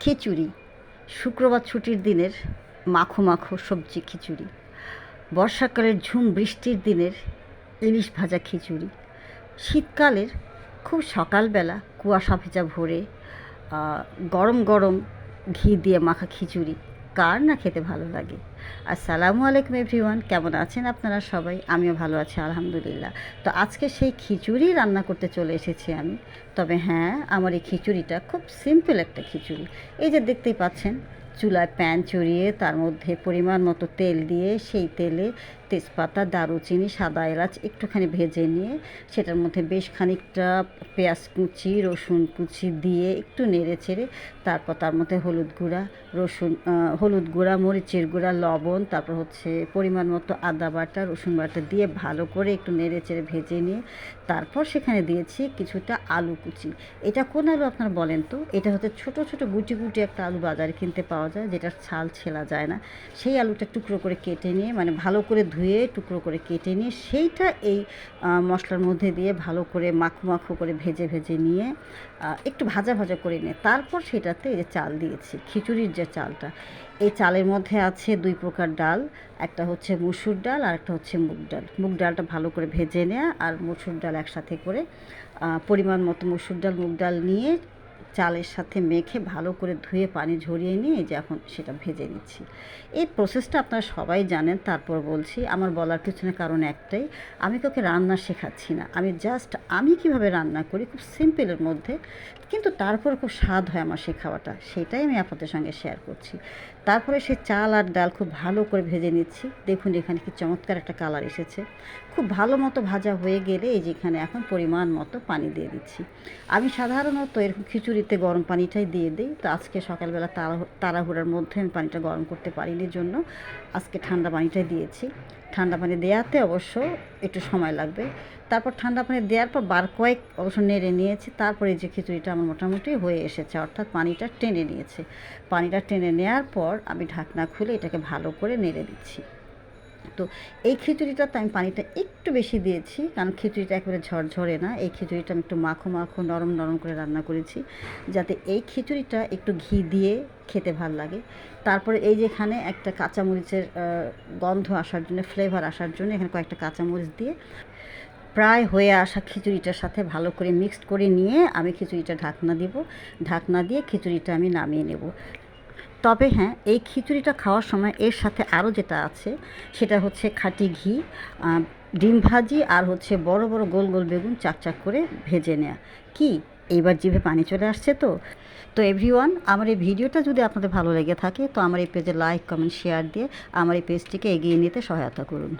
খিচুড়ি। শুক্রবার ছুটির দিনের মাখো মাখো সবজি খিচুড়ি। বর্ষাকালের ঝুম বৃষ্টির দিনের ইলিশ ভাজা খিচুড়ি। শীতকালের খুব সকালবেলা কুয়াশা ভেজা ভোরে গরম গরম ঘি দিয়ে মাখা খিচুড়ি। কার না খেতে ভালো লাগে? আসসালামু আলাইকুম এভরিওয়ান, কেমন আছেন আপনারা সবাই? আমিও ভালো আছি, আলহামদুলিল্লাহ। তো আজকে সেই খিচুড়ি রান্না করতে চলে এসেছি আমি। তবে হ্যাঁ আমার এই খিচুড়িটা খুব সিম্পল একটা খিচুড়ি। এই যে দেখতেই পাচ্ছেন, চুলায় প্যান চড়িয়ে তার মধ্যে পরিমাণ মতো তেল দিয়ে সেই তেলে তেজপাতা, দারুচিনি, সাদা এলাচ একটুখানি ভেজে নিয়ে সেটার মধ্যে বেশ খানিকটা পেঁয়াজ কুচি, রসুন কুচি দিয়ে একটু নেড়ে চেড়ে, তারপর তার মধ্যে হলুদ গুঁড়া, রসুন হলুদ গুঁড়া, মরিচের গুঁড়া, লবণ, তারপর হচ্ছে পরিমাণ মতো আদা বাটা, রসুন বাটা দিয়ে ভালো করে একটু নেড়ে চেড়ে ভেজে নিয়ে তারপর সেখানে দিয়েছি কিছুটা আলু কুচি। এটা কোন আলু আপনারা বলেন তো? এটা হচ্ছে ছোট ছোট, গুটি গুটি একটা আলু বাজারে কিনতে পাওয়া যায়, যেটার ছাল ছেলা যায় না। সেই আলুটা টুকরো করে কেটে নিয়ে মানে ভালো করে ধুয়ে টুকরো করে কেটে নিয়ে সেইটা এই মশলার মধ্যে দিয়ে ভালো করে মাখো মাখো করে ভেজে ভেজে নিয়ে একটু ভাজা ভাজা করে নিয়ে তারপর সেটাতে এই যে চাল দিয়েছি, খিচুড়ির যে চালটা। এই চালের মধ্যে আছে দুই প্রকার ডাল, একটা হচ্ছে মুসুর ডাল আর একটা হচ্ছে মুগ ডাল। মুগ ডালটা ভালো করে ভেজে নেওয়া আর মুসুর ডাল একসাথে করে পরিমাণ মতো মুসুর ডাল, মুগ ডাল নিয়ে চালের সাথে মেখে ভালো করে ধুয়ে পানি ঝরিয়ে নিয়ে যে এখন সেটা ভেজে নিচ্ছি। এই প্রসেসটা আপনারা সবাই জানেন, তারপর বলছি, আমার বলার পিছনে কারণ একটাই, আমি কাউকে রান্না শেখাচ্ছি না। আমি জাস্ট আমি কীভাবে রান্না করি খুব সিম্পলের মধ্যে, কিন্তু তারপর খুব স্বাদ হয় আমার সে খাওয়াটা সেটাই আমি আপনাদের সঙ্গে শেয়ার করছি। তারপরে সে চাল আর ডাল খুব ভালো করে ভেজে নিচ্ছি। দেখুন এখানে কি চমৎকার একটা কালার এসেছে। খুব ভালো মতো ভাজা হয়ে গেলে এই যেখানে এখন পরিমাণ মতো পানি দিয়ে দিচ্ছি। আমি সাধারণত এরকম খিচুড়িতে গরম পানিটাই দিয়ে দিই। তো আজকে সকালবেলা তাড়া তাড়াহুড়ার মধ্যে আমি পানিটা গরম করতে পারিনি জন্য আজকে ঠান্ডা পানিটাই দিয়েছি। ঠান্ডা পানি দেওয়াতে অবশ্য একটু সময় লাগবে। তারপর ঠান্ডা পানি দেওয়ার পর বার কয়েক অবশ্য নেড়ে নিয়েছি। তারপরে যে খিচুড়িটা আমার মোটামুটি হয়ে এসেছে, অর্থাৎ পানিটা টেনে নিয়েছে। পানিটা টেনে নেওয়ার পর আমি ঢাকনা খুলে এটাকে ভালো করে নেড়ে দিচ্ছি। তো এই খিচুড়িটাতে আমি পানিটা একটু বেশি দিয়েছি, কারণ খিচুড়িটা একেবারে ঝরঝরে না। এই খিচুড়িটা আমি একটু মাখো মাখো, নরম নরম করে রান্না করেছি, যাতে এই খিচুড়িটা একটু ঘি দিয়ে খেতে ভালো লাগে। তারপরে এই যেখানে একটা কাঁচামরিচের গন্ধ আসার জন্য ফ্লেভার আসার জন্য এখানে কয়েকটা কাঁচামরিচ দিয়ে প্রায় হয়ে আসা খিচুড়িটার সাথে ভালো করে মিক্সড করে নিয়ে আমি খিচুড়িটা ঢাকনা দিব। ঢাকনা দিয়ে খিচুড়িটা আমি নামিয়ে নেব। তবে হ্যাঁ এই খিচুড়িটা খাওয়ার সময় এর সাথে আরও যেটা আছে, সেটা হচ্ছে খাটি ঘি ডিম ভাজি আর হচ্ছে বড় বড় গোল গোল বেগুন চাকচাক করে ভেজে নেওয়া কি? এইবার জিভে পানি চলে আসছে তো? তো এভরিওয়ান, আমার এই ভিডিওটা যদি আপনাদের ভালো লেগে থাকে, তো আমার এই পেজে লাইক, কমেন্ট, শেয়ার দিয়ে আমার এই পেজটিকে এগিয়ে নিতে সহায়তা করুন।